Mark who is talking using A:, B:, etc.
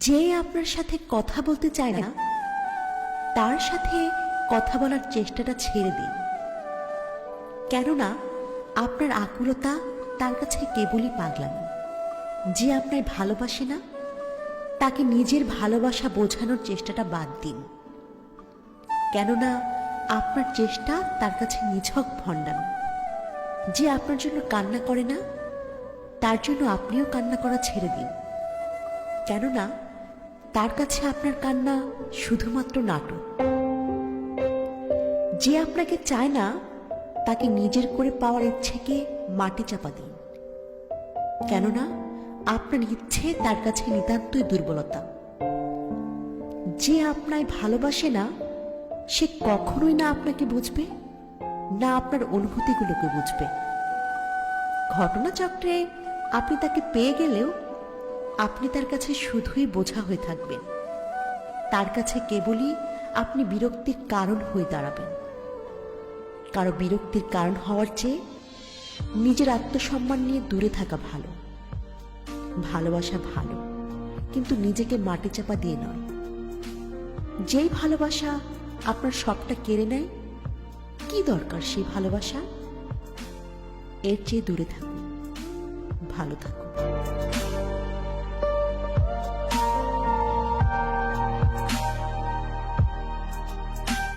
A: যে আপনার সাথে কথা বলতে চায় না, তার সাথে কথা বলার চেষ্টাটা ছেড়ে দিন। কেননা, আপনার আকুলতা তার কাছে কেবলই পাগলামি। যে আপনার ভালোবাসে না, তাকে নিজের ভালোবাসা বোঝানোর চেষ্টাটা বাদ দিন। কেননা, আপনার চেষ্টা তার কাছে নিছক ভণ্ডামি। যে আপনার জন্য কান্না করে না, তার জন্য আপনিও কান্না করা ছেড়ে দিন। কেননা তার কাছে আপনার কান্না শুধুমাত্র নাটক। যে আপনাকে চায় না, তাকে নিজের করে পাওয়ার ইচ্ছেকে মাটি চাপা দিন। কেননা, আপনার ইচ্ছে তার কাছে নিতান্তই দুর্বলতা। যে আপনায় ভালোবাসে না, সে কখনোই না আপনাকে বুঝবে, না আপনার অনুভূতিগুলোকে বুঝবে। ঘটনাচক্রে আপনি তাকে পেয়ে গেলেও আপনি তার কাছে শুধুই বোঝা হয়ে থাকবেন। তার কাছে কেবলই আপনি বিরক্তির কারণ হয়ে দাঁড়াবেন। কারও বিরক্তির কারণ হওয়ার চেয়ে নিজের আত্মসম্মান নিয়ে দূরে থাকা ভালো। ভালোবাসা ভালো, কিন্তু নিজেকে মাটি চাপা দিয়ে নয়। যেই ভালোবাসা আপনার সবটা কেড়ে নেয়, কি দরকার সেই ভালোবাসা? এর চেয়ে দূরে থাকুন, ভালো থাকুন।